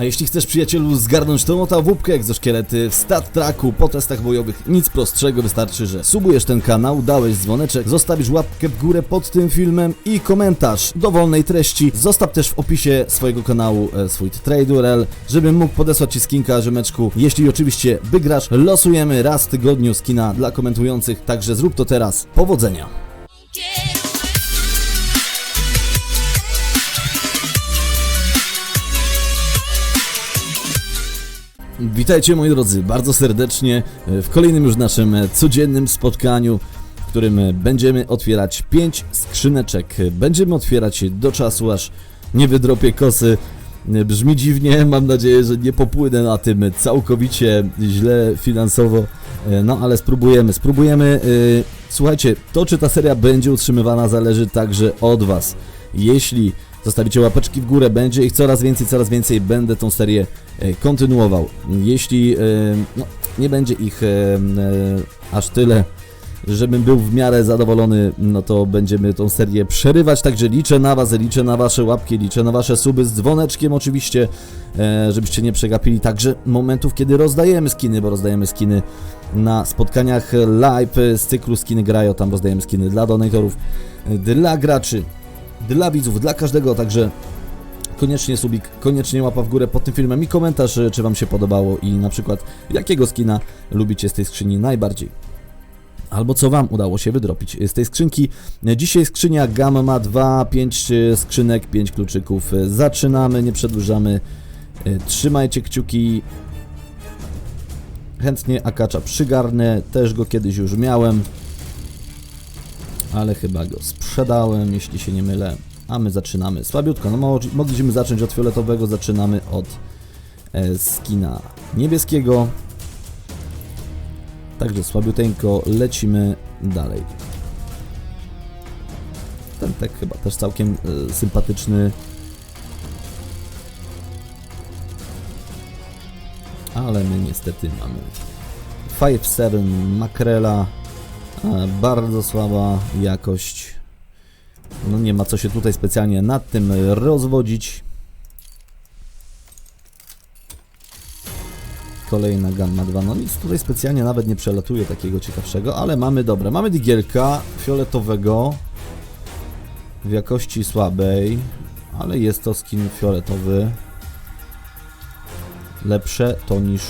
A jeśli chcesz przyjacielu zgarnąć tą oto wupkę egzoszkielety w stat tracku po testach bojowych, nic prostszego, wystarczy, że subujesz ten kanał, dałeś dzwoneczek, zostawisz łapkę w górę pod tym filmem i komentarz dowolnej treści. Zostaw też w opisie swojego kanału e, swój trade URL, żebym mógł podesłać Ci skinka rzemeczku. Jeśli oczywiście wygrasz, losujemy raz w tygodniu skina dla komentujących, także zrób to teraz. Powodzenia! Witajcie moi drodzy, bardzo serdecznie e, w kolejnym już naszym codziennym spotkaniu, w którym będziemy otwierać 5 skrzyneczek. Będziemy otwierać do czasu, aż nie wydropię kosy. E, Brzmi dziwnie, mam nadzieję, że nie popłynę na tym całkowicie źle finansowo, e, no ale spróbujemy, spróbujemy. Słuchajcie, to czy ta seria będzie utrzymywana zależy także od Was. Jeśli zostawicie łapeczki w górę, będzie ich coraz więcej, coraz więcej, będę tą serię e, kontynuował. Jeśli e, no, nie będzie ich e, aż tyle, żebym był w miarę zadowolony, no to będziemy tą serię przerywać, także liczę na Was, liczę na Wasze łapki, liczę na Wasze suby. Z dzwoneczkiem oczywiście, żebyście nie przegapili. Także momentów, kiedy rozdajemy skiny, bo rozdajemy skiny na spotkaniach live z cyklu Skiny Grajo, tam rozdajemy skiny dla donatorów, dla graczy, dla widzów, dla każdego, także koniecznie subik, koniecznie łapa w górę pod tym filmem i komentarz, e, czy Wam się podobało i na przykład jakiego skina lubicie z tej skrzyni najbardziej. Albo co Wam udało się wydropić z tej skrzynki. Dzisiaj skrzynia Gamma ma 2, 5 skrzynek, 5 kluczyków. Zaczynamy, nie przedłużamy. E, Trzymajcie kciuki. Chętnie akacza przygarnę, też go kiedyś już miałem. Ale chyba go sprzedałem, jeśli się nie mylę. A my zaczynamy słabiutko. No mo- mogliśmy zacząć od fioletowego, zaczynamy od e, skina niebieskiego. Także słabiuteńko lecimy dalej. Ten tek chyba też całkiem e, sympatyczny. Ale my niestety mamy 5-7 makrela. Bardzo słaba jakość. No nie ma co się tutaj specjalnie nad tym rozwodzić. Kolejna gamma 2. No nic tutaj specjalnie nawet nie przelatuje takiego ciekawszego, ale mamy dobre. Mamy digielka fioletowego w jakości słabej, ale jest to skin fioletowy. Lepsze to niż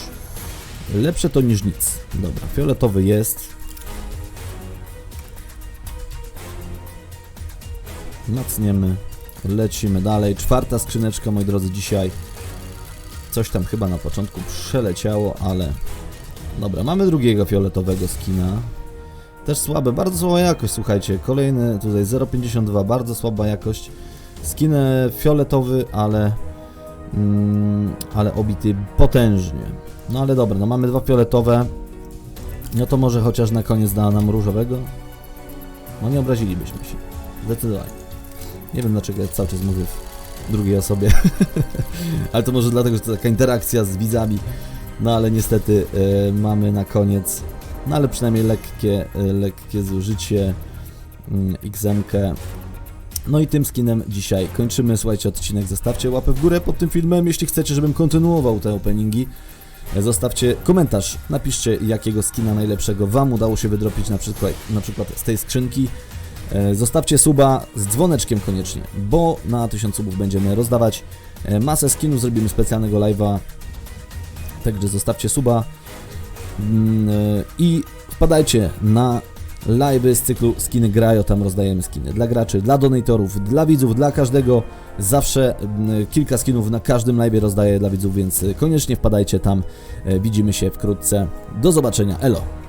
lepsze to niż nic. Dobra, fioletowy jest. Macniemy. Lecimy dalej. Czwarta skrzyneczka, moi drodzy, dzisiaj. Coś tam chyba na początku przeleciało, ale... Dobra, mamy drugiego fioletowego skina. Też słabe, bardzo słaba jakość, słuchajcie. Kolejny tutaj 0,52, bardzo słaba jakość. Skin e, fioletowy, ale... Mm, ale obity potężnie. No ale dobra, no mamy dwa fioletowe. No to może chociaż na koniec da nam różowego? No nie obrazilibyśmy się. Zdecydowanie. Nie wiem dlaczego ja cały czas mówię w drugiej osobie. ale to może dlatego, że to taka interakcja z widzami. No ale niestety e, mamy na koniec, no ale przynajmniej lekkie, e, lekkie zużycie XM-kę. No i tym skinem dzisiaj kończymy. Słuchajcie, odcinek zostawcie łapę w górę pod tym filmem, jeśli chcecie, żebym kontynuował te openingi. E, Zostawcie komentarz, napiszcie jakiego skina najlepszego Wam udało się wydropić na przykład, na przykład z tej skrzynki. E, Zostawcie suba z dzwoneczkiem koniecznie, bo na 1000 subów będziemy rozdawać e, masę skinów, zrobimy specjalnego live'a. Także zostawcie suba Mm, e, i wpadajcie na live'y z cyklu Skiny Grajo, tam rozdajemy skiny dla graczy, dla donatorów, dla widzów, dla każdego. Zawsze mm, kilka skinów na każdym live'ie rozdaję dla widzów, więc koniecznie wpadajcie tam. Widzimy się wkrótce. Do zobaczenia. Elo!